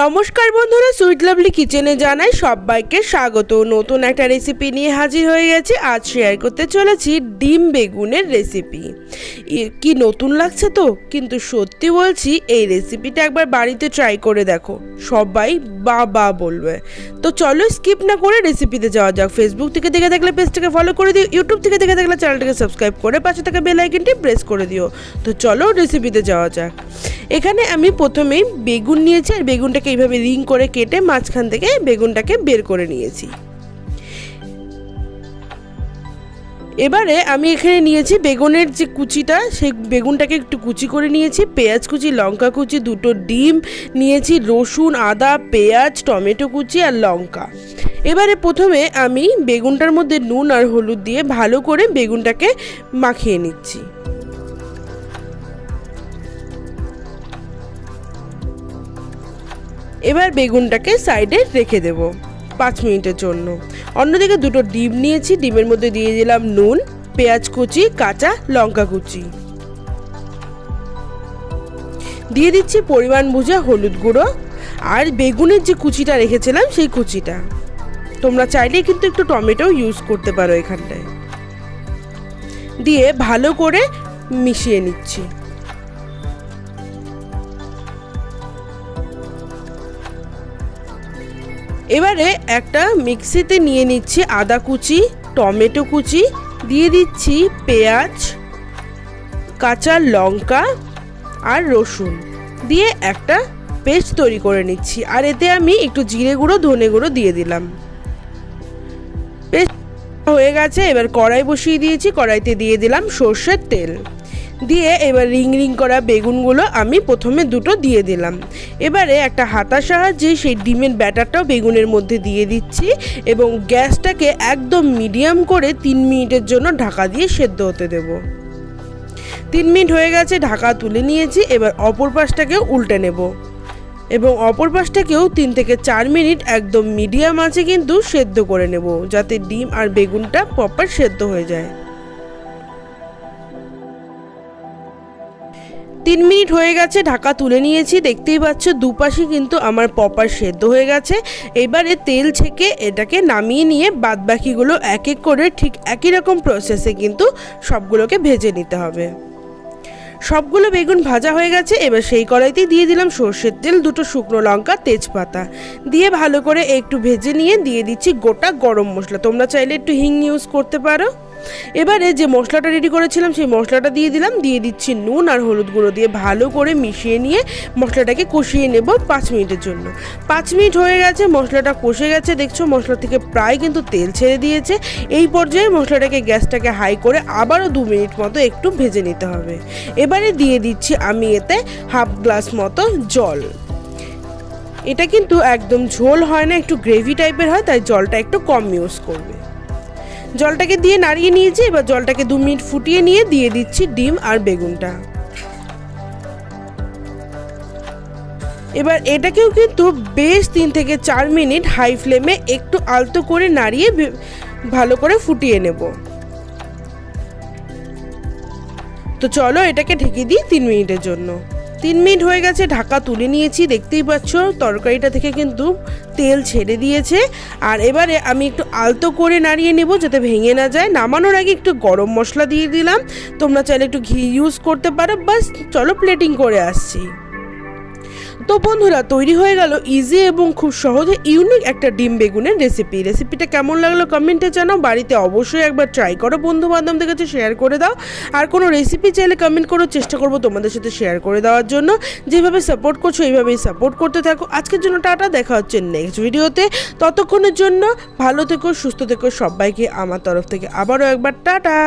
নমস্কার বন্ধুরা, sweet lovely কিচেনে জানাই সবাইকে স্বাগত। নতুন একটা রেসিপি নিয়ে হাজির হয়ে গেছি। আজ শেয়ার করতে চলেছি ডিম বেগুনের রেসিপি কি নতুন লাগছে তো? কিন্তু সত্যি বলছি, এই রেসিপিটা একবার বাড়িতে ট্রাই করে দেখো। সবাই বা বা বলবে। তো চলো স্কিপ না করে রেসিপিতে যাওয়া যাক। ফেসবুক থেকে দেখে থাকলে পেজটাকে ফলো করে দিও। ইউটিউব থেকে দেখে থাকলে চ্যানেলটাকে সাবস্ক্রাইব করে পাশে থাকা বেল আইকনটি প্রেস করে দিও। তো চলো রেসিপিতে যাওয়া যাক। এখানে আমি প্রথমেই বেগুন নিয়েছি আর বেগুনটাকে এইভাবে রিং করে কেটে মাঝখান থেকে বেগুনটাকে বের করে নিয়েছি। এবারে আমি এখানে নিয়েছি বেগুনের যে কুচিটা, সেই বেগুনটাকে একটু কুচি করে নিয়েছি, পেঁয়াজ কুচি, লঙ্কা কুচি, দুটো ডিম নিয়েছি, রসুন, আদা, পেঁয়াজ, টমেটো কুচি আর লঙ্কা। এবারে প্রথমে আমি বেগুনটার মধ্যে নুন আর হলুদ দিয়ে ভালো করে বেগুনটাকে মাখিয়ে নিচ্ছি। এবার বেগুনটাকে সাইডে রেখে দেব পাঁচ মিনিটের জন্য। অন্যদিকে দুটো ডিম নিয়েছি, ডিমের মধ্যে দিয়ে দিলাম নুন, পেঁয়াজ কুচি, কাঁচা লঙ্কা কুচি। দিয়ে দিচ্ছি পরিমাণ বুঝে হলুদ গুঁড়ো আর বেগুনের যে কুচিটা রেখেছিলাম সেই কুচিটা। তোমরা চাইলে কিন্তু একটু টমেটো ইউজ করতে পারো এখানটায়। দিয়ে ভালো করে মিশিয়ে নিচ্ছি। এবারে একটা মিক্সিতে নিয়ে নিচ্ছি আদা কুচি, টমেটো কুচি, দিয়ে দিচ্ছি পেঁয়াজ, কাঁচা লঙ্কা আর রসুন। দিয়ে একটা পেস্ট তৈরি করে নিচ্ছি আর এতে আমি একটু জিরে গুঁড়ো, ধনে গুঁড়ো দিয়ে দিলাম। পেস্ট হয়ে গেছে, এবার কড়াই বসিয়ে দিয়েছি, কড়াইতে দিয়ে দিলাম সর্ষের তেল। দিয়ে এবার রিং রিং করা বেগুনগুলো আমি প্রথমে দুটো দিয়ে দিলাম। এবারে একটা হাতার সাহায্যে সেই ডিমের ব্যাটারটাও বেগুনের মধ্যে দিয়ে দিচ্ছি এবং গ্যাসটাকে একদম মিডিয়াম করে তিন মিনিটের জন্য ঢাকা দিয়ে সেদ্ধ হতে দেব। তিন মিনিট হয়ে গেছে, ঢাকা তুলে নিয়েছি, এবার অপর পাশটাকে উল্টে নেব। এবং অপর পাশটাকেও তিন থেকে চার মিনিট একদম মিডিয়াম আছে কিন্তু সেদ্ধ করে নেব, যাতে ডিম আর বেগুনটা প্রপার সেদ্ধ হয়ে যায়। তিন মিনিট হয়ে গেছে, ঢাকা তুলে নিয়েছি। দেখতেই পাচ্ছ, দুপাশে কিন্তু আমার পপার সেদ্ধ হয়ে গেছে। এবারে তেল ছেঁকে এটাকে নামিয়ে নিয়ে বাদবাকিগুলো এক এক করে ঠিক একই রকম প্রসেসে কিন্তু সবগুলোকে ভেজে নিতে হবে। সবগুলো বেগুন ভাজা হয়ে গেছে, এবার সেই কড়াইতেই দিয়ে দিলাম সর্ষের তেল, দুটো শুকনো লঙ্কা, তেজপাতা। দিয়ে ভালো করে একটু ভেজে নিয়ে দিয়ে দিচ্ছি গোটা গরম মশলা। তোমরা চাইলে একটু হিং ইউজ করতে পারো। এবারে যে মশলাটা রেডি করেছিলাম, সেই মশলাটা দিয়ে দিলাম, দিয়ে দিচ্ছি নুন আর হলুদ গুঁড়ো দিয়ে ভালো করে মিশিয়ে নিয়ে মশলাটাকে কষিয়ে নেব পাঁচ মিনিটের জন্য। পাঁচ মিনিট হয়ে গেছে, মশলাটা কষে গেছে। দেখছ, মশলা থেকে প্রায় কিন্তু তেল ছেড়ে দিয়েছে। এই পর্যায়ে মশলাটাকে গ্যাসটাকে হাই করে আবারও দু মিনিট মতো একটু ভেজে নিতে হবে। এবারে দিয়ে দিচ্ছি আমি এতে হাফ গ্লাস মতো জল। এটা কিন্তু একদম ঝোল হয় না, একটু গ্রেভি টাইপের হয়, তাই জলটা একটু কম ইউজ করবে। জলটাকে দিয়ে নাড়িয়ে নিয়েছি, এবার জলটাকে দু মিনিট ফুটিয়ে নিয়ে দিয়ে দিচ্ছি ডিম আর বেগুনটা। এবার এটাকেও কিন্তু বেশ তিন থেকে চার মিনিট হাই ফ্লেমে একটু আলতো করে নাড়িয়ে ভালো করে ফুটিয়ে নেব। তো চলো এটাকে ঢেকে দিই তিন মিনিটের জন্য। তিন মিনিট হয়ে গেছে, ঢাকা তুলে নিয়েছি, দেখতেই পাচ্ছ, তরকারিটা থেকে কিন্তু তেল ছেড়ে দিয়েছে। আর এবারে আমি একটু আলতো করে নাড়িয়ে নেব যাতে ভেঙে না যায়। নামানোর আগে একটু গরম মশলা দিয়ে দিলাম। তোমরা চাইলে একটু ঘি ইউজ করতে পারো। বাস, চলো প্লেটিং করে আসছি। তো বন্ধুরা, তৈরি হয়ে গেল ইজি এবং খুব সহজে ইউনিক একটা ডিম বেগুনের রেসিপি রেসিপিটা কেমন লাগল কমেন্টে জানাও। বাড়িতে অবশ্যই একবার ট্রাই করো। বন্ধু বান্ধবদের কাছে শেয়ার করে দাও। আর কোনো রেসিপি চাইলে কমেন্ট করো চেষ্টা করব তোমাদের সাথে শেয়ার করে দেওয়ার জন্য। যেভাবে সাপোর্ট করছ, এইভাবেই সাপোর্ট করতে থাকো। আজকের জন্য টাটা, দেখা হচ্ছে নেক্সট ভিডিওতে ততক্ষণের জন্য ভালো থেকো, সুস্থ থেকো সবাইকে। আমার তরফ থেকে আবারও একবার টাটা।